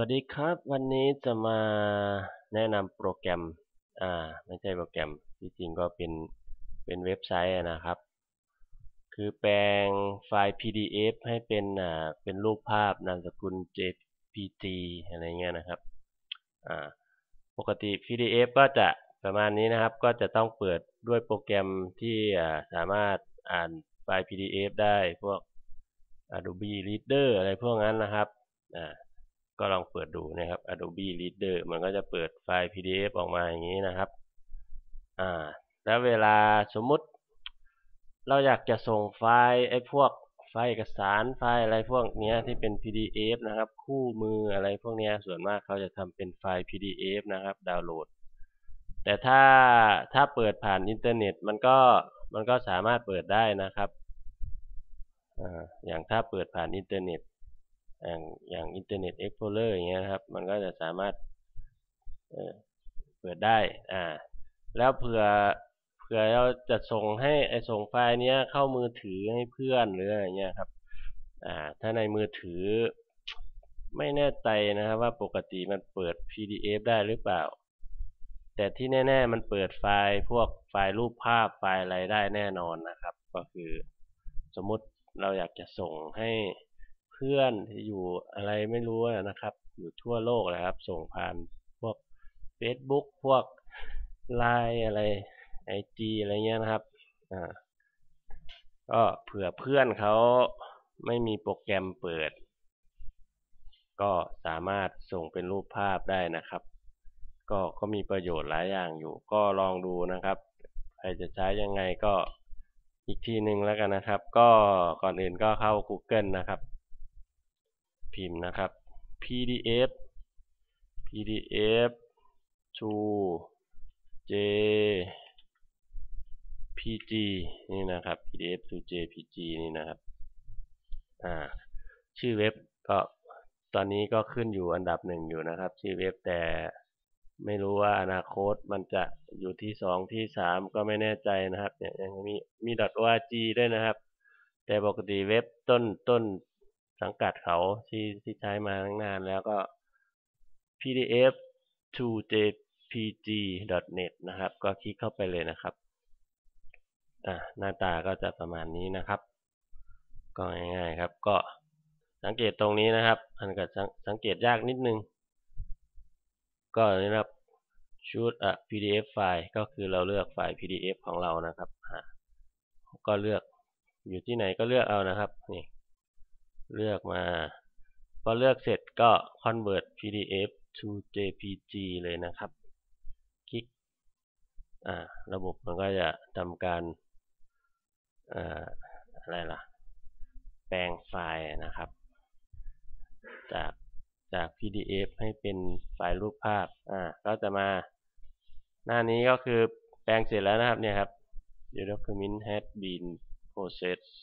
วัสดีครับ วันนี้จะมาแนะนำโปรแกรม อ่า ไม่ใช่โปรแกรม ที่จริงก็เป็น เป็นเว็บไซต์นะครับ คือแปลงไฟล์ PDF ให้เป็น อ่า เป็นรูปภาพนามสกุล JPG อะไรเงี้ยนะครับ อ่า ปกติ PDF ก็จะประมาณนี้นะครับ ก็จะต้องเปิดด้วยโปรแกรมที่อ่าสามารถอ่านไฟล์ PDF ได้ พวก Adobe Reader อะไรพวกนั้นนะครับ อ่า ก็ลองเปิดดูนะครับ Adobe Reader มันก็จะเปิดไฟล์ PDF ออกมาอย่างนี้นะครับ อ่า แล้วเวลาสมมุติ เราอยากจะส่งไฟล์ไอ้พวกไฟล์เอกสารไฟล์อะไรพวกนี้ที่เป็น PDF นะครับ คู่มืออะไรพวกนี้ส่วนมากเขาจะทำเป็นไฟล์ PDF นะครับ ดาวน์โหลด แต่ถ้าถ้าเปิดผ่านอินเทอร์เน็ตมันก็มันก็สามารถเปิดได้นะครับออย่างถ้าเปิดผ่านอินเทอร์เน็ต อย่างอย่างอินเทอร์เน็ตเอ็กโพเลอร์อย่างเงี้ยครับ มันก็จะสามารถเปิดได้อ่าแล้วเผื่อเผื่อเราจะส่งให้ไอส่งไฟล์เนี้ยเข้ามือถือให้เพื่อนหรืออะไรเงี้ยครับอ่าถ้าในมือถือไม่แน่ใจนะครับว่าปกติมันเปิด PDF ได้หรือเปล่า แต่ที่แน่ ๆ มันเปิดไฟล์พวกไฟล์รูปภาพไฟล์อะไรได้แน่นอนนะครับ ก็คือสมมติเราอยากจะส่งให้ เพื่อนที่อยู่อะไรไม่รู้นะครับ อยู่ทั่วโลกเลยครับ ส่งผ่านพวก Facebook พวก Line อะไร IG อะไรเงี้ยนะครับอ่าก็เผื่อเพื่อนเขาไม่มีโปรแกรมเปิด ก็สามารถส่งเป็นรูปภาพได้นะครับ ก็ก็มีประโยชน์หลายอย่างอยู่ ก็ลองดูนะครับใครจะใช้ยังไงก็อีกทีหนึ่งแล้วกันนะครับ ก็ก่อนอื่นก็เข้า Google นะครับ พิมพ์นะครับ PDF PDF to JPG นี่นะครับ PDF to JPG นี่นะครับ อ่า ชื่อเว็บก็ตอนนี้ก็ขึ้นอยู่อันดับหนึ่งอยู่นะครับ ชื่อเว็บแต่ไม่รู้ว่าอนาคตมันจะอยู่ที่สองที่สามก็ไม่แน่ใจนะครับเนี่ยยังมีมี .org ด้วยนะครับ แต่ปกติเว็บต้นต้น สังกัดเขาที่ที่ใช้มาตั้งนานแล้วก็ pdf to jpg.net นะครับ ก็คลิกเข้าไปเลยนะครับอ่าหน้าตาก็จะประมาณนี้นะครับ ก็ง่ายๆครับ ก็สังเกตตรงนี้นะครับมันก็สังเกตยากนิดนึง ก็นี่นะครับชุดอะ pdf ไฟล์ก็คือเราเลือกไฟล์ pdf ของเรานะครับก็เลือกอยู่ที่ไหนก็เลือกเอานะครับนี่ เลือกมา พอเลือกเสร็จก็ convert PDF to JPG เลยนะครับ คลิกระบบมันก็จะทำการอะไรล่ะ แปลงไฟล์นะครับ จากจาก PDF ให้เป็นไฟล์รูปภาพ อ่า ก็จะมา หน้านี้ก็คือแปลงเสร็จแล้วนะครับเนี่ยครับ the document has been processed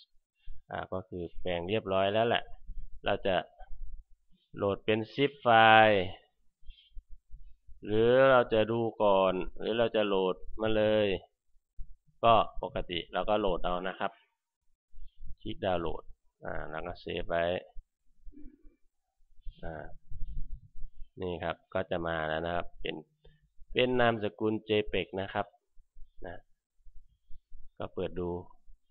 อ่าก็คือแปลงเรียบร้อยแล้วแหละ เราจะโหลดเป็นซิปไฟล์หรือเราจะดูก่อน หรือเราจะโหลดมาเลย ก็ปกติเราก็โหลดเอานะครับ คลิกดาวน์โหลดอ่าแล้วก็เซฟไว้อ่านี่ครับก็จะมาแล้วนะครับ เป็นเป็นนามสกุล JPEG นะครับนะก็เปิดดู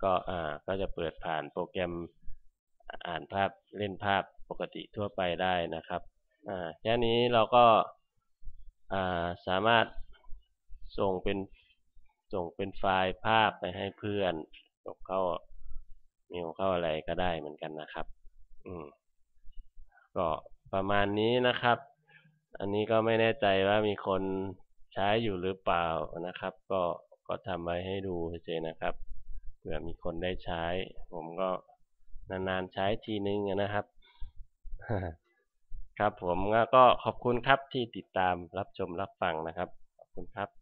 ก็อ่าก็จะเปิดผ่านโปรแกรมอ่านภาพเล่นภาพปกติทั่วไปได้นะครับอ่าแค่นี้เราก็อ่าสามารถส่งเป็นส่งเป็นไฟล์ภาพไปให้เพื่อนส่งเข้ามีเข้าอะไรก็ได้เหมือนกันนะครับ อืมก็ประมาณนี้นะครับ อันนี้ก็ไม่แน่ใจว่ามีคนใช้อยู่หรือเปล่านะครับ ก็ก็ทำไว้ให้ดูเฉยๆนะครับ เผื่อมีคนได้ใช้ ผมก็นานๆใช้ทีนึงนะครับ ครับผมก็ขอบคุณครับที่ติดตามรับชมรับฟังนะครับ ขอบคุณครับ